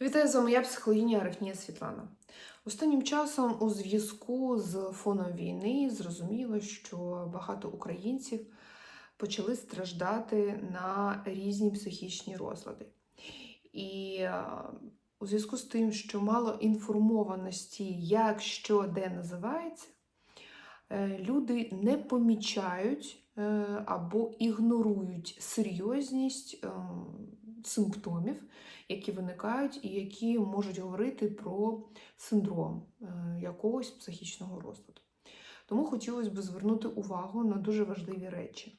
Вітаю з вами я, психологиня Арахнія Світлана. Останнім часом у зв'язку з фоном війни зрозуміло, що багато українців почали страждати на різні психічні розлади. І е, у зв'язку з тим, що мало інформованості, як що де називається, е, люди не помічають е, або ігнорують серйозність е, симптомів, які виникають і які можуть говорити про синдром е, якогось психічного розладу. Тому хотілося б звернути увагу на дуже важливі речі.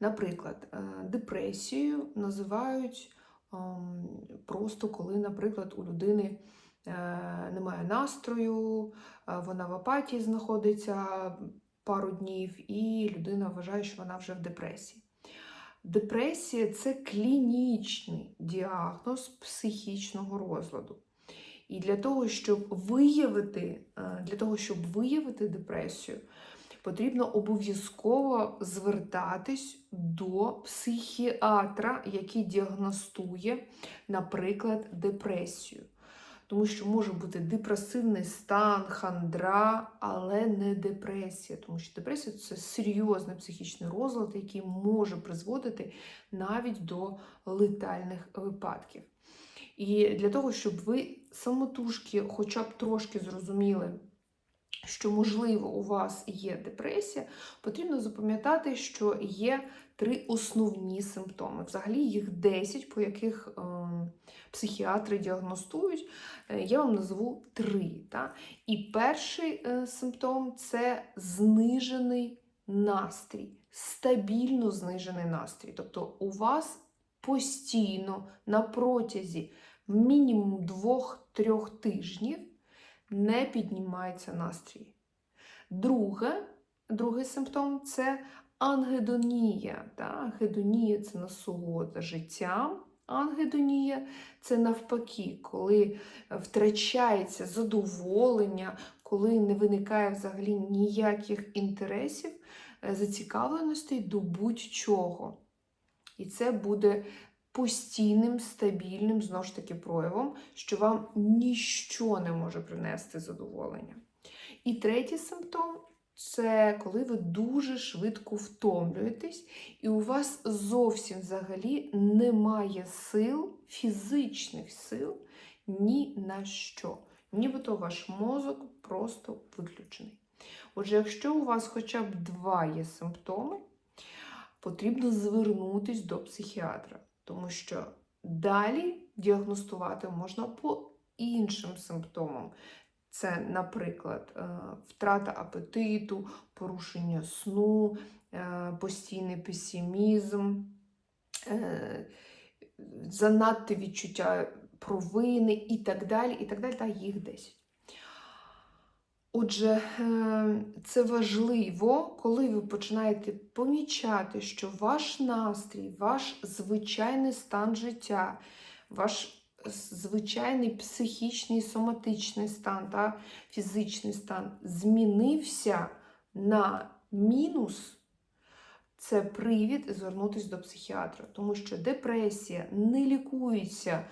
Наприклад, е, депресію називають ем, просто коли, наприклад, у людини е, немає настрою, вона в апатії знаходиться пару днів, і людина вважає, що вона вже в депресії. Депресія це клінічний діагноз психічного розладу. І для того, щоб виявити, е, для того, щоб виявити депресію, потрібно обов'язково звертатись до психіатра, який діагностує, наприклад, депресію. Тому що може бути депресивний стан, хандра, але не депресія. Тому що депресія це серйозний психічний розлад, який може призводити навіть до летальних випадків. І для того, щоб ви самотужки, хоча б трошки зрозуміли, що, можливо, у вас є депресія, потрібно запам'ятати, що є три основні симптоми. Взагалі їх 10, по яких е, психіатри діагностують. Е, я вам назву три. Та? І перший е, симптом це знижений настрій, стабільно знижений настрій. Тобто у вас постійно на протязі мінімум 2-3 тижнів не піднімається настрій. Друге, другий симптом це ангедонія. Ангедонія це насолода життям. Ангедонія це навпаки, коли втрачається задоволення, коли не виникає взагалі ніяких інтересів, е, зацікавленостей до будь-чого. І це буде постійним, стабільним, знову ж таки, проявом, що вам ніщо не може принести задоволення. І третій симптом це коли ви дуже швидко втомлюєтесь, і у вас зовсім взагалі немає сил, фізичних сил ні на що. Нібито ваш мозок просто виключений. Отже, якщо у вас хоча б два є симптоми, потрібно звернутися до психіатра, тому що далі діагностувати можна по іншим симптомам. Це, наприклад, е, втрата апетиту, порушення сну, е, постійний песимізм, е, занадто відчуття провини і так далі, і так далі, та їх 10. Отже, це важливо, коли ви починаєте помічати, що ваш настрій, ваш звичайний стан життя, ваш звичайний психічний, соматичний стан та фізичний стан змінився на мінус, це привід звернутися до психіатра, тому що депресія не лікується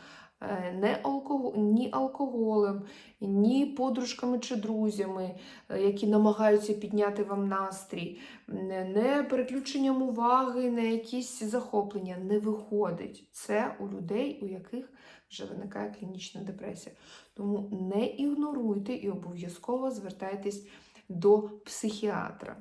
не алкоголь, ні алкоголем, ні подружками чи друзями, які намагаються підняти вам настрій, не переключенням уваги на якісь захоплення не виходить. Це у людей, у яких вже виникає клінічна депресія. Тому не ігноруйте і обов'язково звертайтесь до психіатра.